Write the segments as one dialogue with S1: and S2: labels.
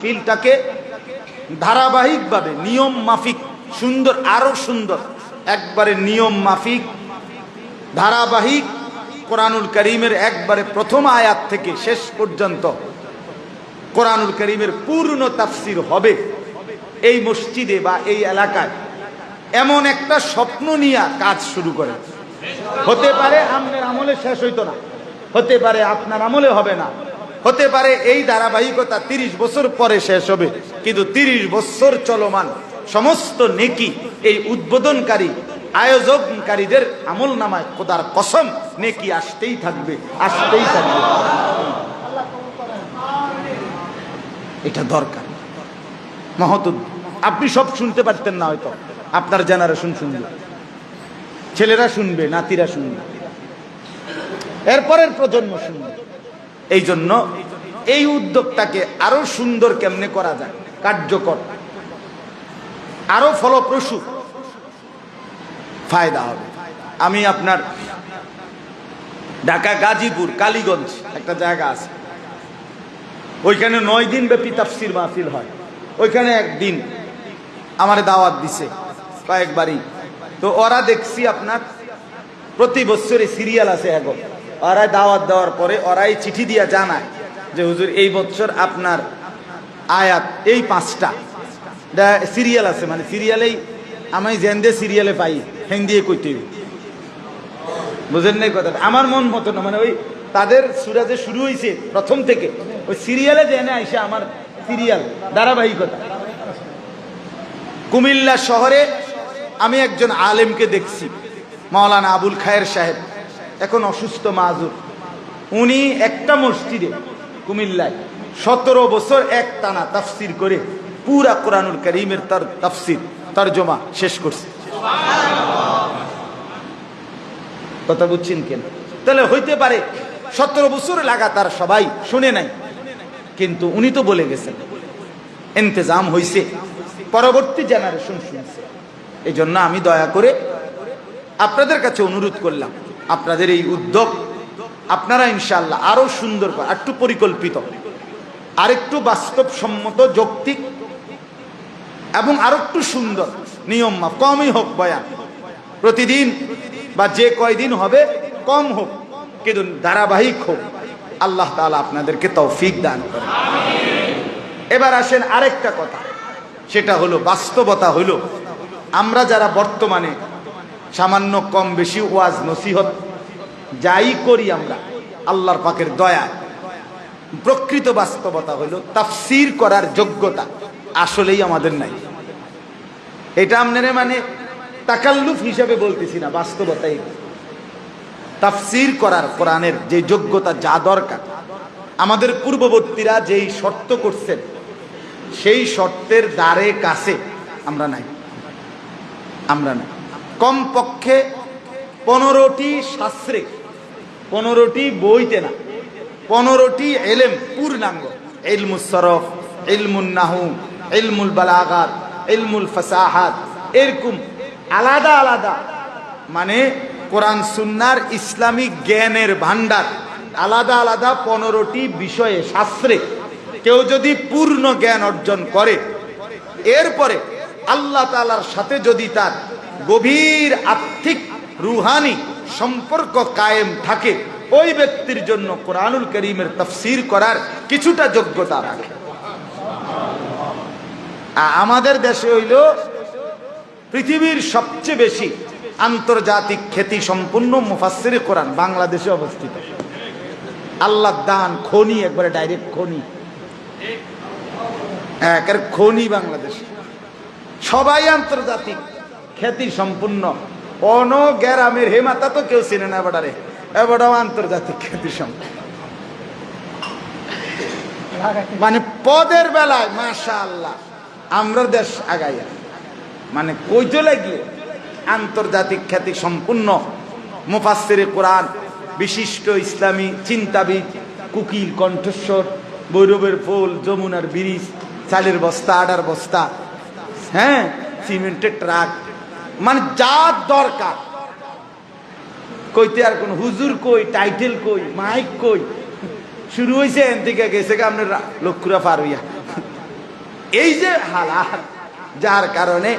S1: ফিলটাকে ধারাবাহিকভাবে নিয়ম মাফিক, সুন্দর আরও সুন্দর, একবারে নিয়ম মাফিক, ধারাবাহিক কোরআনুল করিমের একবারে প্রথম আয়াত থেকে শেষ পর্যন্ত কোরআনুল করিমের পূর্ণ তাফসির হবে এই মসজিদে বা এই এলাকায়। এমন একটা স্বপ্ন নিয়ে কাজ শুরু করে। হতে পারে আপনার আমলে শেষ হইতো না। হতে পারে আপনার আমলে হবে না। হতে পারে এই ধারাবাহিকতা তিরিশ বছর পরে শেষ হবে, কিন্তু তিরিশ বছর চলমান সমস্ত নেকি এই উদ্বোধনকারী, আয়োজনকারীদের আমল নামায় খোদার কসম, নেকি আসতেই থাকবে আসতেই থাকবে। এটা দরকার। উদ্যোগ। আপনি সব শুনতে পারতেন না হয়তো, আপনার জেনারেশন শুনবে। ছেলেরা শুনবে, নাতিরা শুনবে। এরপরের প্রজন্ম শুনবে। এই জন্য এই উদ্যোগটাকে আরও সুন্দর কেমনে করা যায়? কার্যকর। আরও ফলপ্রসূ। ফায়দা হবে। আমি আপনার ঢাকা, গাজীপুর, কালীগঞ্জ একটা জায়গা আছে। ওইখানে নয় দিন ব্যাপী তাফসির মাহফিল হয়। ওইখানে একদিন আমার দাওয়াত দিছে কয়েকবারই। তো ওরা দেখছি আপনার প্রতি বছরে সিরিয়াল আছে এখন ওরাই দাওয়াত দেওয়ার পরে ওরাই চিঠি দিয়া জানায় যে, হুজুর, এই বছর আপনার আয়াত, এই পাঁচটা। সিরিয়াল আছে মানে সিরিয়ালেই আমি জেন্দে সিরিয়ালে পাই, হেন দিয়ে কইতে। বুঝেন নাই কথা আমার মন মতো না মানে ওই তাদের সুরা যে শুরু হয়েছে প্রথম থেকে, ওই সিরিয়ালে জেনে আইসে আমার সিরিয়াল ধারাবাহিকতা। কুমিল্লা শহরে আমি একজন আলেমকে দেখছি, মাওলানা আবুল খায়ের সাহেব। অসুস্থ মাজুর। উনি একটা মসজিদে, কুমিল্লায়, সতেরো বছর এক টানা তাফসির করে পুরা কোরআনুল করিমের তার তাফসির, তর্জমা শেষ করছে। কথা বুঝছেন কেন? তাহলে হইতে পারে সতেরো বছর লাগাতার সবাই শুনে নাই, কিন্তু উনি তো বলে গেছেন, ইন্তজাম হইছে, পরবর্তী জেনারেশন শুনছে। এই জন্য আমি দয়া করে আপনাদের কাছে অনুরোধ করলাম আপনাদের এই উদ্যোগ, আপনারা ইনশাল্লাহ আরও সুন্দর করে, একটু পরিকল্পিত, আরেকটু বাস্তবসম্মত, যৌক্তিক এবং আরও একটু সুন্দর নিয়ম মাফ, কমই হোক বয়ান। প্রতিদিন বা যে কয়দিন হবে, কম হোক, কিন্তু ধারাবাহিক হোক, আল্লাহ তাআলা আপনাদেরকে তৌফিক দান করে এবার আসেন আরেকটা কথা, সেটা হলো বাস্তবতা হলো, আমরা যারা বর্তমানে সামান্য কম বেশি ওয়াজ নসিহত যাই করি আমরা, আল্লাহর পাকের দয়া। প্রকৃত বাস্তবতা হলো তাফসির করার যোগ্যতা, আসলেই আমাদের নাই। এটা আপনারা মানে তাকাল্লুফ হিসাবে বলতেছি না, বাস্তবতাই। তাফসির করার কোরআনের যে যোগ্যতা যা দরকার। আমাদের পূর্ববর্তীরা যেই শর্ত করছেন, সেই শর্তের দ্বারে কাছে আমরা নাই। আমরা নাই। কমপক্ষে পনেরোটি শাস্ত্রে, পনেরোটি বইতে না, পনেরোটি এলেম, পূর্ণাঙ্গ। ইলমুল সরফ এলমুল নাহু এলমুল বালাগাত, ইলমুল ফাসাহাত, এরকম আলাদা আলাদা। মানে কোরআন সুন্নার ইসলামিক জ্ঞানের ভান্ডার আলাদা আলাদা পনেরোটি বিষয়ে শাস্ত্রে। কেউ যদি পূর্ণ জ্ঞান অর্জন করে, এরপরে আল্লাহ তালার সাথে যদি তার গভীর আর্থিক রুহানি সম্পর্ক কায়েম থাকে। ওই ব্যক্তির জন্য কোরআনুল করিমের তফসির করার কিছুটা যোগ্যতা রাখে। আমাদের দেশে হইল পৃথিবীর সবচেয়ে বেশি আন্তর্জাতিক খ্যাতি সম্পূর্ণ মুফাসসির কোরআন বাংলাদেশে অবস্থিত। আল্লাহ দান, খনি, একবারে ডাইরেক্ট খনি। খনি বাংলাদেশ। সবাই আন্তর্জাতিক। খ্যাতি সম্পূর্ণ। অন গ্যারামের হেমাতা তো কেউ চিনে না এবারে। এবারও আন্তর্জাতিক খ্যাতি সম্পন্ন মানে পদের বেলায় মাশা আল্লাহ আমরা দেশ আগাইয়া মানে কইতে লাগলে আন্তর্জাতিক খ্যাতি সম্পূর্ণ। মুফাসসিরে কোরআন, বিশিষ্ট ইসলামী চিন্তাবিদ, কুকিল কণ্ঠস্বর, বৈরবের ফুল, যমুনার ব্রিজ, চালের বস্তা, আডার বস্তা হ্যাঁ সিমেন্টের ট্রাক। মানে যা দরকার। কইতে আর কোন হুজুর কই টাইটেল কই মাইক কই? শুরু হয়েছে এন থেকে, গেছে আপনার লক্ষুরা পার হইয়া। এই যে হালাত যার কারণে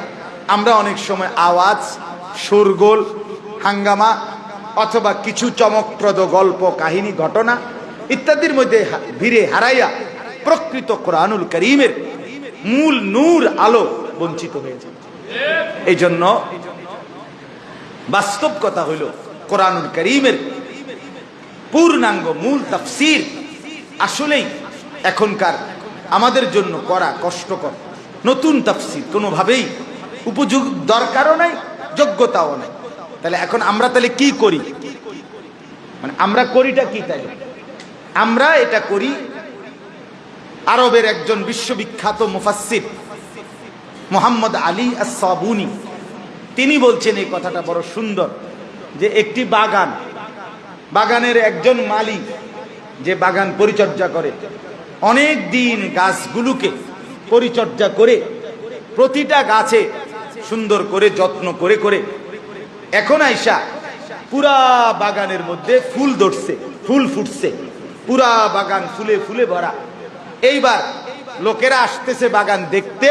S1: আমরা অনেক সময় আওয়াজ, শোরগোল, হাঙ্গামা অথবা কিছু চমকপ্রদ গল্প, কাহিনী, ঘটনা ইত্যাদির মধ্যে ভিড়ে হারাইয়া প্রকৃত কোরআনুল করিমের মূল নূর আলো বঞ্চিত হয়েছে এই জন্য বাস্তব কথা হইল, কোরআনুল করিমের পূর্ণাঙ্গ মূল তাফসির আসলেই এখনকার আমাদের জন্য করা কষ্টকর। নতুন তাফসির কোনোভাবেই উপযোগ দরকারও নাই, যোগ্যতাও নাই। তাহলে এখন আমরা তাহলে কি করি? মানে আমরা করিটা কি তাই আমরা এটা করি আরবের একজন বিশ্ববিখ্যাত মুফাসসির। মোহাম্মদ আলী আসাবুনি তিনি বলছেন এই কথাটা বড় সুন্দর যে একটি বাগান, বাগানের একজন মালি যে বাগান পরিচর্যা করে, অনেক দিন গাছগুলোকে পরিচর্যা করে প্রতিটা গাছে সুন্দর করে, যত্ন করে করে এখন আইসা পুরা বাগানের মধ্যে ফুল ধরছে, ফুল ফুটছে, পুরা বাগান ফুলে ফুলে ভরা। এইবার লোকেরা আসতেছে বাগান দেখতে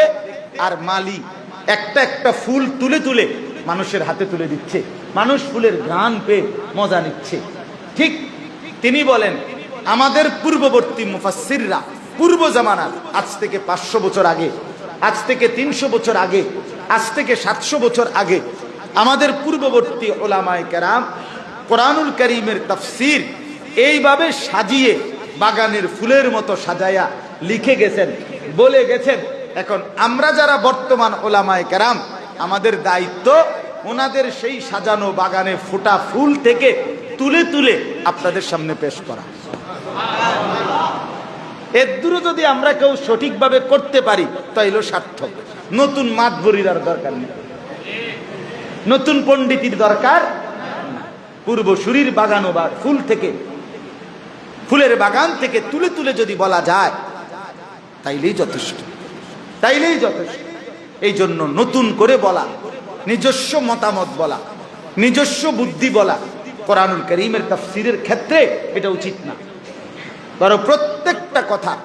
S1: আর মালি একটা একটা ফুল তুলে তুলে মানুষের হাতে তুলে দিচ্ছে। মানুষ ফুলের ঘ্রাণ পেয়ে মজা নিচ্ছে। ঠিক তিনি বলেন, আমাদের পূর্ববর্তী মুফাসসিররা পূর্ব জামানার আজ থেকে পাঁচশো বছর আগে, আজ থেকে তিনশো বছর আগে, আজ থেকে সাতশো বছর আগে আমাদের পূর্ববর্তী ওলামায় কেরাম কোরআনুল করিমের তফসির এইভাবে সাজিয়ে বাগানের ফুলের মতো সাজায়া লিখে গেছেন, বলে গেছেন। এখন আমরা যারা বর্তমান ওলামায় কেরাম, আমাদের দায়িত্ব ওনাদের সেই সাজানো বাগানে ফোটা ফুল থেকে তুলে তুলে আপনাদের সামনে পেশ করা। এর দূরে যদি আমরা কেউ সঠিকভাবে করতে পারি তাইলে সার্থক। নতুন মাতবরির আর দরকার নেই। নতুন পণ্ডিতির দরকার পূর্বসূরির বাগানো বা ফুল থেকে, ফুলের বাগান থেকে তুলে তুলে যদি বলা যায়, তাইলেই যথেষ্ট। তাইলেই যথেষ্ট। এই জন্য নতুন করে বলা, নিজস্ব মতামত বলা, নিজস্ব বুদ্ধি বলা, কোরআনুল করিমের তাফসিরের ক্ষেত্রে এটা উচিত না। বরং প্রত্যেকটা কথা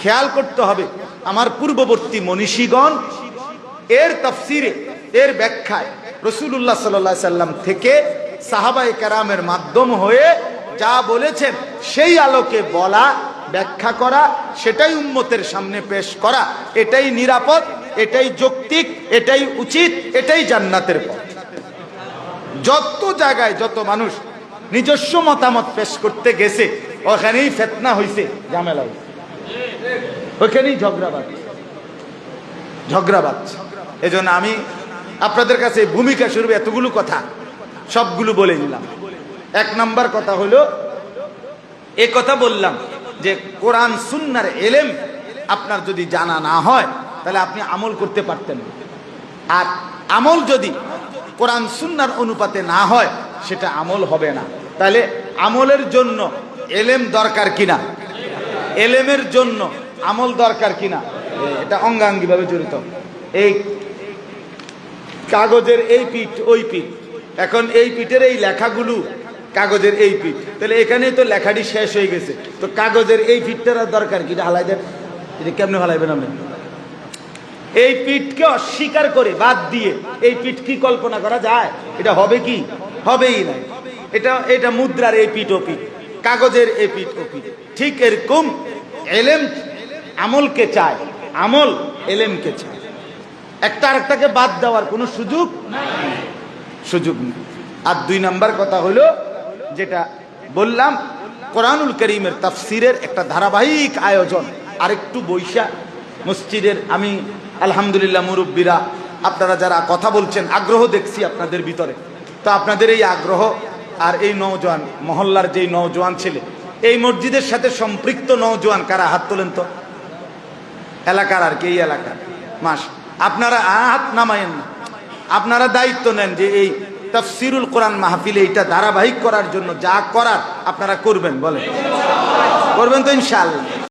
S1: খেয়াল করতে হবে। আমার পূর্ববর্তী মনীষীগণ এর তফসিরে, এর ব্যাখ্যায় রসুল্লাহ সাল্লাহ সাল্লাম থেকে সাহাবাই কারামের মাধ্যম হয়ে যা বলেছেন, সেই আলোকে বলা ব্যাখ্যা করা, সেটাই উম্মতের সামনে পেশ করা। এটাই নিরাপদ, এটাই যৌক্তিক, এটাই উচিত, এটাই জান্নাতের পথ। যত জায়গায় যত মানুষ নিজস্ব মতামত পেশ করতে গেছে, ওখানেই ফেতনা হইছে, ঝামেলা হইছে। ওখানেই ঝগড়া বাড়ছে ঝগড়া বাড়ছে এই জন্য আমি আপনাদের কাছে ভূমিকা স্বরূপ এতগুলো কথা সবগুলো বলে নিলাম। এক নাম্বার কথা হলো, এ কথা বললাম। যে কোরআন, সুন্নার এলেম আপনার যদি জানা না হয়, তাহলে আপনি আমল করতে পারতেন আর আমল যদি কোরআন, সুন্নার অনুপাতে না হয়, সেটা আমল হবে না। তাহলে আমলের জন্য এলেম দরকার কিনা? এলেমের জন্য আমল দরকার কিনা? এটা অঙ্গাঙ্গিভাবে জড়িত। এই কাগজের এই পিঠ, ওই পিঠ, এখন এই পিঠের এই লেখাগুলো কাগজের এই পিঠ। তাহলে এখানেই তো লেখাটি শেষ হয়ে গেছে। তো কাগজের এই পিঠটার আর দরকার কি? এটা হালাই দেন। এটা কেমনে হালাইবেন আপনি? এই পিঠকে অস্বীকার করে বাদ দিয়ে এই পিঠ কি কল্পনা করা যায়? এটা হবে কি? হবেই না। এটা এটা মুদ্রার এই পিঠ ও পিঠ। কাগজের এই পিঠ ও পিঠ। ঠিক এরকম এলেম আমলকে চায়। আমল এলেমকে চায়। একটা আরেকটাকে বাদ দেওয়ার কোনো সুযোগ সুযোগ নেই। আর দুই নাম্বার কথা হলো যেটা বললাম কোরআনুল করিমের তাফসিরের একটা ধারাবাহিক আয়োজন, আরেকটু বৈশা। মসজিদের আমি আলহামদুলিল্লাহ মুরব্বীরা, আপনারা যারা কথা বলছেন, আগ্রহ দেখছি আপনাদের ভিতরে। তো আপনাদের এই আগ্রহ আর এই নওজোয়ান, মহল্লার যেই নওজোয়ান ছেলে, এই মসজিদের সাথে সম্পৃক্ত নওজোয়ান কারা হাত তোলেন তো? এলাকার আর কি, এই এলাকার। মাস আপনারা হাত নামায়েন না। আপনারা দায়িত্ব নেন যে এই তফসিরুল কোরআন মাহফিলে এটা ধারাবাহিক করার জন্য যা করার আপনারা করবেন, বলেন। করবেন তো ইনশাআল্লাহ।